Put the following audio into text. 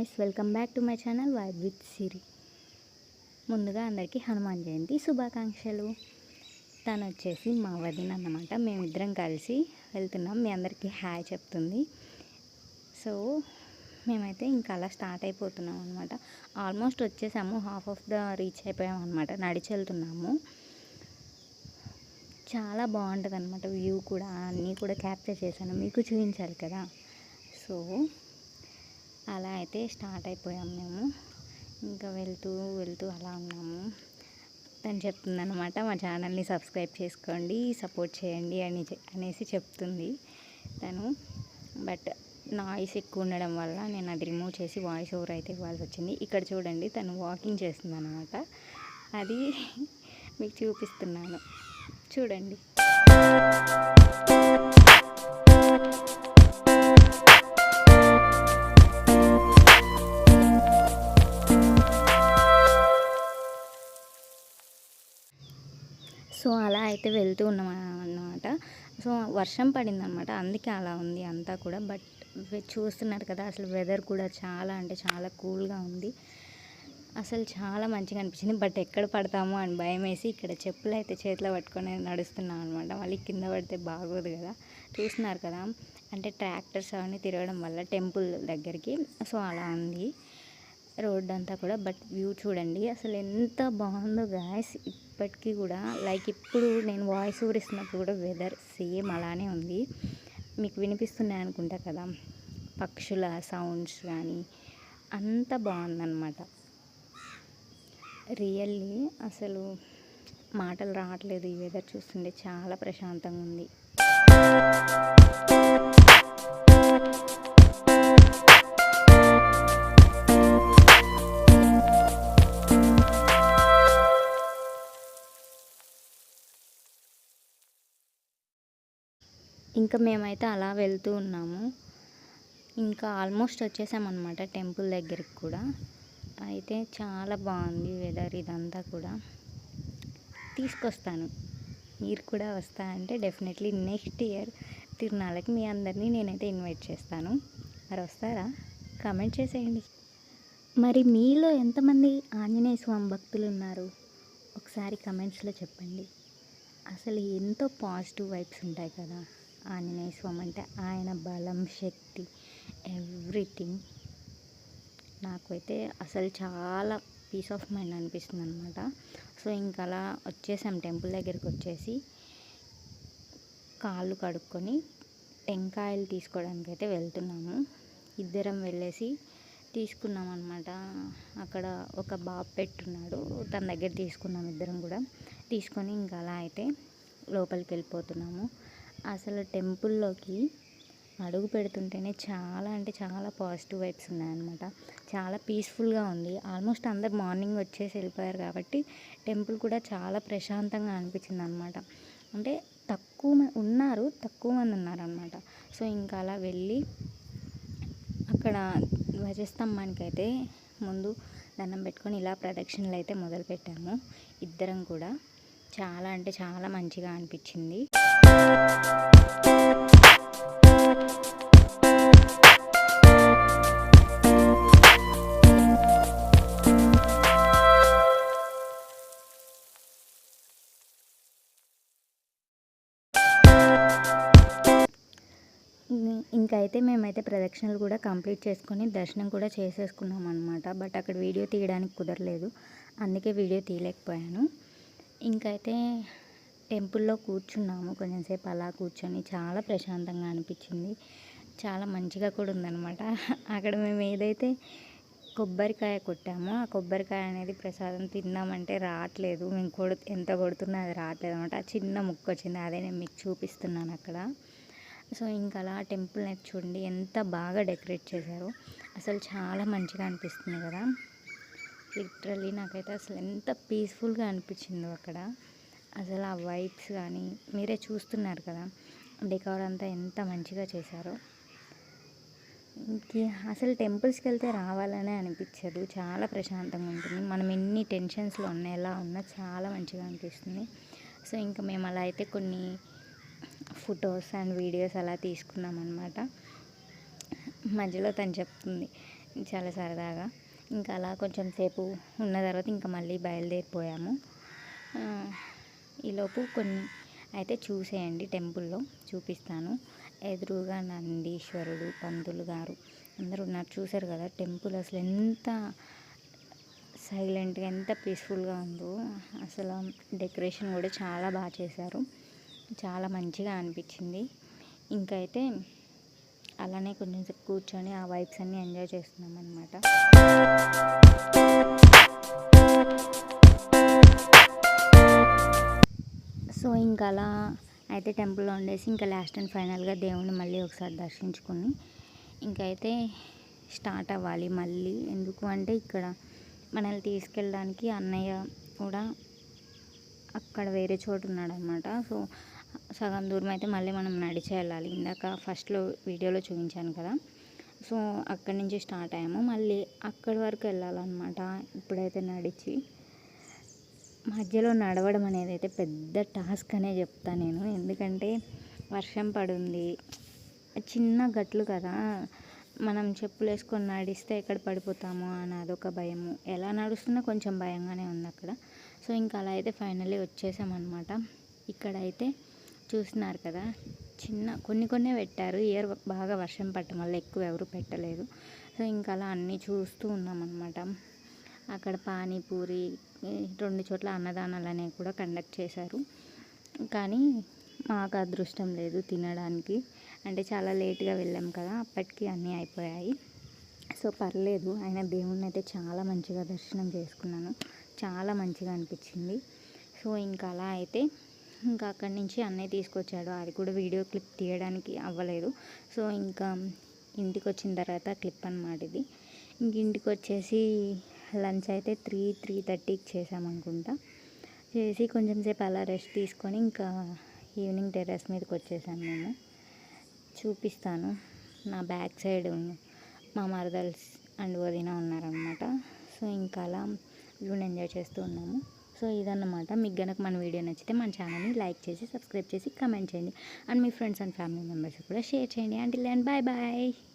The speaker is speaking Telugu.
Guys welcome back to my channel vibe with Siri ముందుగా అందరికీ హనుమాన్ జయంతి శుభాకాంక్షలు. తను వచ్చేసి మా వదిన అన్నమాట. మేమిద్దరం కలిసి వెళ్తున్నాం. మీ అందరికీ హాయ్ చెప్తుంది. సో మేమైతే ఇంకా అలా స్టార్ట్ అయిపోతున్నాం అనమాట ఆల్మోస్ట్ వచ్చేసాము. హాఫ్ ఆఫ్ ద రీచ్ అయిపోయాం అనమాట నడిచి వెళ్తున్నాము. చాలా బాగుంటుంది అనమాట వ్యూ కూడా అన్నీ కూడా క్యాప్చర్ చేశాను. మీకు చూపించాలి కదా. సో అలా అయితే స్టార్ట్ అయిపోయాం మేము. ఇంకా వెళ్తూ వెళ్తూ అలా ఉన్నాము. తను చెప్తుందనమాట మా ఛానల్ని సబ్స్క్రైబ్ చేసుకోండి సపోర్ట్ చేయండి అని చె- అనేసి చెప్తుంది తను. బట్ నాయిస్ ఎక్కువ ఉండడం వల్ల నేను అది రిమూవ్ చేసి వాయిస్ ఓవర్ అయితే ఇవ్వాల్సి వచ్చింది. ఇక్కడ చూడండి తను వాకింగ్ చేస్తుంది అనమాట అది మీకు చూపిస్తున్నాను. చూడండి. అయితే వెళ్తూ ఉన్నాం అన్నమాట. సో వర్షం పడింది అనమాట అందుకే అలా ఉంది అంతా కూడా. బట్ చూస్తున్నారు కదా అసలు వెదర్ కూడా చాలా అంటే చాలా కూల్గా ఉంది. అసలు చాలా మంచిగా అనిపించింది. బట్ ఎక్కడ పడతామో అని భయం వేసి ఇక్కడ చెప్పులు అయితే చేతిలో పట్టుకొని నడుస్తున్నాం అనమాట మళ్ళీ కింద పడితే బాగోదు కదా. చూస్తున్నారు కదా. అంటే ట్రాక్టర్స్ అవన్నీ తిరగడం వల్ల టెంపుల్ దగ్గరికి. సో అలా ఉంది. రోడ్ అంతా కూడా బట్ వ్యూ చూడండి. అసలు ఎంత బాగుందో గాయస్. ఇప్పటికీ కూడా లైక్ ఇప్పుడు నేను వాయిస్ ఓవర్ ఇస్తున్నప్పుడు కూడా వెదర్ సేమ్ అలానే ఉంది. మీకు వినిపిస్తున్నాయి అనుకుంటా కదా? పక్షుల సౌండ్స్ కానీ అంత బాగుందన్నమాట. రియల్లీ అసలు మాటలు రావట్లేదు ఈ వెదర్ చూస్తుంటే. చాలా ప్రశాంతంగా ఉంది. ఇంకా మేమైతే అలా వెళ్తూ ఉన్నాము. ఇంకా ఆల్మోస్ట్ వచ్చేసామన్నమాట టెంపుల్ దగ్గరికి కూడా. అయితే చాలా బాగుంది వెదర్ ఇదంతా కూడా. తీసుకొస్తాను. మీరు కూడా వస్తా అంటే డెఫినెట్లీ నెక్స్ట్ ఇయర్ తిరునాళ్ళకి మీ అందరినీ నేనైతే ఇన్వైట్ చేస్తాను. మరి వస్తారా? కామెంట్ చేసేయండి. మరి మీలో ఎంతమంది ఆంజనేయ స్వామి భక్తులు ఉన్నారు? ఒకసారి కమెంట్స్లో చెప్పండి. అసలు ఎంతో పాజిటివ్ వైబ్స్ ఉంటాయి కదా. ఆంజనేయ స్వామి అంటే ఆయన బలం శక్తి ఎవ్రీథింగ్. నాకైతే అసలు చాలా పీస్ ఆఫ్ మైండ్ అనిపిస్తుంది అనమాట సో ఇంకా అలా వచ్చేసాం టెంపుల్ దగ్గరికి వచ్చేసి కాళ్ళు కడుక్కొని టెంకాయలు తీసుకోవడానికి అయితే వెళ్తున్నాము. ఇద్దరం వెళ్ళేసి తీసుకున్నాం అనమాట అక్కడ ఒక బాబు పెట్టున్నాడు తన దగ్గర తీసుకున్నాం ఇద్దరం కూడా. తీసుకొని ఇంకా అలా అయితే లోపలికి వెళ్ళిపోతున్నాము. అసలు టెంపుల్లోకి అడుగు పెడుతుంటేనే చాలా అంటే చాలా పాజిటివ్ వైబ్స్ ఉన్నాయన్నమాట. చాలా పీస్ఫుల్గా ఉంది. ఆల్మోస్ట్ అందరు మార్నింగ్ వచ్చేసి వెళ్ళిపోయారు కాబట్టి టెంపుల్ కూడా చాలా ప్రశాంతంగా అనిపించింది అనమాట అంటే తక్కువ మ- ఉన్నారు తక్కువ మంది ఉన్నారనమాట సో ఇంకా అలా వెళ్ళి అక్కడ ధ్వజస్తంభానికి అయితే ముందు దండం పెట్టుకొని ఇలా ప్రదక్షిణలు అయితే మొదలుపెట్టాము. ఇద్దరం కూడా. చాలా అంటే చాలా మంచిగా అనిపించింది. ఇంకైతే అయితే మేమైతే ప్రదక్షిణలు కూడా కంప్లీట్ చేసుకొని దర్శనం కూడా చేసేసుకున్నాం అనమాట బట్ అక్కడ వీడియో తీయడానికి కుదరలేదు. అందుకే వీడియో తీయలేకపోయాను. ఇంకైతే టెంపుల్లో కూర్చున్నాము. కొంచెంసేపు అలా కూర్చొని చాలా ప్రశాంతంగా అనిపించింది. చాలా మంచిగా కూడా ఉందన్నమాట. అక్కడ మేము ఏదైతే కొబ్బరికాయ కొట్టామో ఆ కొబ్బరికాయ అనేది ప్రసాదం తిందామంటే రావట్లేదు. మేము కొడు ఎంత కొడుతున్నా అది రావట్లేదు అనమాట ఆ చిన్న ముక్క వచ్చింది అదే నేను మీకు చూపిస్తున్నాను అక్కడ. సో ఇంకా అలా టెంపుల్ అయితే చూడండి ఎంత బాగా డెకరేట్ చేశారో. అసలు చాలా మంచిగా అనిపిస్తుంది కదా. లిటరల్లీ నాకైతే అసలు ఎంత పీస్ఫుల్గా అనిపించిందో అక్కడ. అసలు ఆ వైబ్స్ కానీ మీరే చూస్తున్నారు కదా డెకార్ అంతా ఎంత మంచిగా చేశారో. ఇంకే అసలు టెంపుల్స్కి వెళ్తే రావాలనే అనిపించదు చాలా ప్రశాంతంగా ఉంటుంది. మనం ఎన్ని టెన్షన్స్లో ఉన్నా ఎలా ఉన్నా చాలా మంచిగా అనిపిస్తుంది. సో ఇంకా మేము అలా అయితే కొన్ని ఫొటోస్ అండ్ వీడియోస్ అలా తీసుకున్నాం అనమాట మధ్యలో తను చెప్తుంది చాలా సరదాగా. ఇంకా అలా కొంచెం సేపు ఉన్న తర్వాత ఇంకా మళ్ళీ బయలుదేరిపోయాము. ఈలోపు కొన్ని అయితే చూసేయండి టెంపుల్లో చూపిస్తాను. ఎదురుగా నందీశ్వరుడు పంతులు గారు అందరూ ఉన్నారు. చూసారు కదా టెంపుల్ అసలు ఎంత సైలెంట్గా ఎంత పీస్ఫుల్గా ఉందో. అసలు డెకరేషన్ కూడా చాలా బాగా చేశారు. చాలా మంచిగా అనిపించింది. ఇంకా అయితే అలానే కొంచెం కూర్చొని ఆ వైబ్స్ అన్నీ ఎంజాయ్ చేస్తున్నాం అనమాట ఇంకా అలా అయితే టెంపుల్లో ఉండేసి ఇంకా లాస్ట్ అండ్ ఫైనల్గా దేవుణ్ణి మళ్ళీ ఒకసారి దర్శించుకుని ఇంకైతే అయితే స్టార్ట్ అవ్వాలి మళ్ళీ. ఎందుకు అంటే ఇక్కడ మనల్ని తీసుకెళ్ళడానికి అన్నయ్య కూడా అక్కడ వేరే చోటు ఉన్నాడనమాట. సో సగం దూరం అయితే మళ్ళీ మనం నడిచి వెళ్ళాలి. ఇందాక ఫస్ట్లో వీడియోలో చూపించాను కదా. సో అక్కడి నుంచి స్టార్ట్ అయ్యాము. మళ్ళీ అక్కడి వరకు వెళ్ళాలన్నమాట. ఇప్పుడైతే నడిచి మధ్యలో నడవడం అనేది అయితే పెద్ద టాస్క్ అనే చెప్తా నేను. ఎందుకంటే వర్షం పడుంది. చిన్న గట్లు కదా. మనం చెప్పులు వేసుకొని నడిస్తే ఎక్కడ పడిపోతామో అని అదొక భయము. ఎలా నడుస్తున్నా కొంచెం భయంగానే ఉంది అక్కడ. సో ఇంకా అలా అయితే ఫైనల్లీ వచ్చేసామన్నమాట. ఇక్కడైతే చూస్తున్నారు కదా చిన్న కొన్ని కొన్ని పెట్టారు. ఇయర్ బాగా వర్షం పట్టడం వల్ల ఎక్కువ ఎవరు పెట్టలేదు. సో ఇంకా అలా అన్నీ చూస్తూ ఉన్నామన్నమాట. అక్కడ పానీపూరి రెండు చోట్ల అన్నదానాలు అనేవి కూడా కండక్ట్ చేశారు. కానీ మాకు అదృష్టం లేదు తినడానికి. అంటే చాలా లేట్గా వెళ్ళాం కదా అప్పటికి అన్నీ అయిపోయాయి. సో పర్లేదు ఆయన దేవుణ్ణి అయితే చాలా మంచిగా దర్శనం చేసుకున్నాను. చాలా మంచిగా అనిపించింది. సో ఇంకా అలా అయితే ఇంకా అక్కడి నుంచి అన్నయ్య తీసుకొచ్చాడు. అది కూడా వీడియో క్లిప్ తీయడానికి అవ్వలేదు. సో ఇంకా ఇంటికి వచ్చిన తర్వాత క్లిప్ అనమాట ఇది. ఇంక ఇంటికి వచ్చేసి లంచ్ అయితే త్రీ త్రీ థర్టీకి చేసామనుకుంటా చేసి కొంచెం సేపు అలా రెస్ట్ తీసుకొని ఇంకా ఈవినింగ్ టెర్రస్ మీదకి వచ్చేసాను మేము. చూపిస్తాను. నా బ్యాక్ సైడ్ మా మరదల్స్ అండ్ వదిన ఉన్నారనమాట సో ఇంకా అలా వ్యూని ఎంజాయ్ చేస్తూ ఉన్నాము. సో ఇదన్నమాట. మీకు కనుక మన వీడియో నచ్చితే మన ఛానల్ని లైక్ చేసి సబ్స్క్రైబ్ చేసి కమెంట్ చేయండి. అండ్ మీ ఫ్రెండ్స్ అండ్ ఫ్యామిలీ మెంబర్స్ కూడా షేర్ చేయండి. And bye bye.